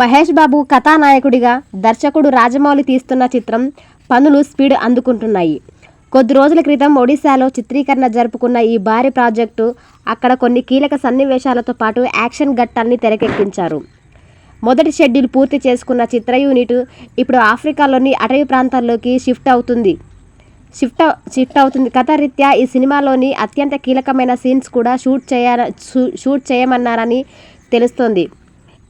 మహేష్ బాబు కథానాయకుడిగా దర్శకుడు రాజమౌళి తీస్తున్న చిత్రం పనులు స్పీడ్ అందుకుంటున్నాయి. కొద్ది రోజుల క్రితం ఒడిశాలో చిత్రీకరణ జరుపుకున్న ఈ భారీ ప్రాజెక్టు అక్కడ కొన్ని కీలక సన్నివేశాలతో పాటు యాక్షన్ ఘట్టాల్ని తెరకెక్కించారు. మొదటి షెడ్యూల్ పూర్తి చేసుకున్న చిత్ర యూనిట్ ఇప్పుడు ఆఫ్రికాలోని అటవీ ప్రాంతాల్లోకి షిఫ్ట్ అవుతుంది. షిఫ్ట్ షిఫ్ట్ అవుతుంది. కథ రీత్యా ఈ సినిమాలోని అత్యంత కీలకమైన సీన్స్ కూడా షూట్ చేయ షూట్ చేయమన్నారని తెలుస్తోంది.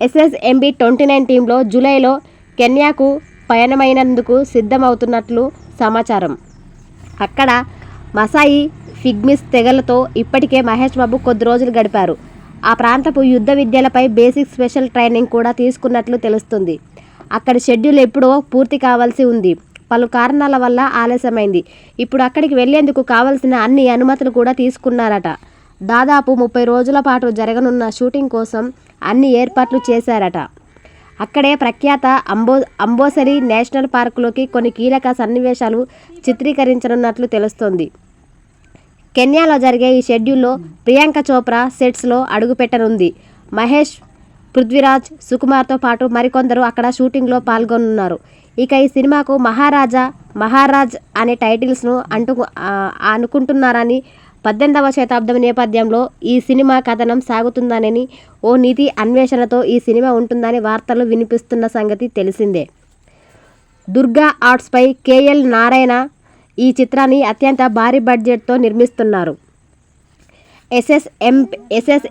ఎస్ఎస్ఎంబి ట్వంటీ నైన్ టీంలో జూలైలో కెన్యాకు పయనమైనందుకు సిద్ధమవుతున్నట్లు సమాచారం. అక్కడ మసాయి ఫిగ్మిస్ తెగలతో ఇప్పటికే మహేష్ బాబు కొద్ది రోజులు గడిపారు. ఆ ప్రాంతపు యుద్ధ విద్యలపై బేసిక్ స్పెషల్ ట్రైనింగ్ కూడా తీసుకున్నట్లు తెలుస్తుంది. అక్కడ షెడ్యూల్ ఎప్పుడో పూర్తి కావాల్సి ఉంది. పలు కారణాల వల్ల ఆలస్యమైంది. ఇప్పుడు అక్కడికి వెళ్ళేందుకు కావలసిన అన్ని అనుమతులు కూడా తీసుకున్నారట. దాదాపు ముప్పై రోజుల పాటు జరగనున్న షూటింగ్ కోసం అన్ని ఏర్పాట్లు చేశారట. అక్కడే ప్రఖ్యాత అంబో అంబోసరి నేషనల్ పార్కులోకి కొన్ని కీలక సన్నివేశాలు చిత్రీకరించనున్నట్లు తెలుస్తోంది. కెన్యాలో జరిగే ఈ షెడ్యూల్లో ప్రియాంక చోప్రా సెట్స్లో అడుగుపెట్టనుంది. మహేష్ పృథ్వీరాజ్ సుకుమార్తో పాటు మరికొందరు అక్కడ షూటింగ్లో పాల్గొనున్నారు. ఇక ఈ సినిమాకు మహారాజా మహారాజ్ అనే టైటిల్స్ను అంటు అనుకుంటున్నారని పద్దెనిమిదవ శతాబ్దం నేపథ్యంలో ఈ సినిమా కథనం సాగుతుందనని ఓ నీతి అన్వేషణతో ఈ సినిమా ఉంటుందని వార్తలు వినిపిస్తున్న సంగతి తెలిసిందే. దుర్గా ఆర్ట్స్పై కేఎల్ నారాయణ ఈ చిత్రాన్ని అత్యంత భారీ బడ్జెట్తో నిర్మిస్తున్నారు. SSM SS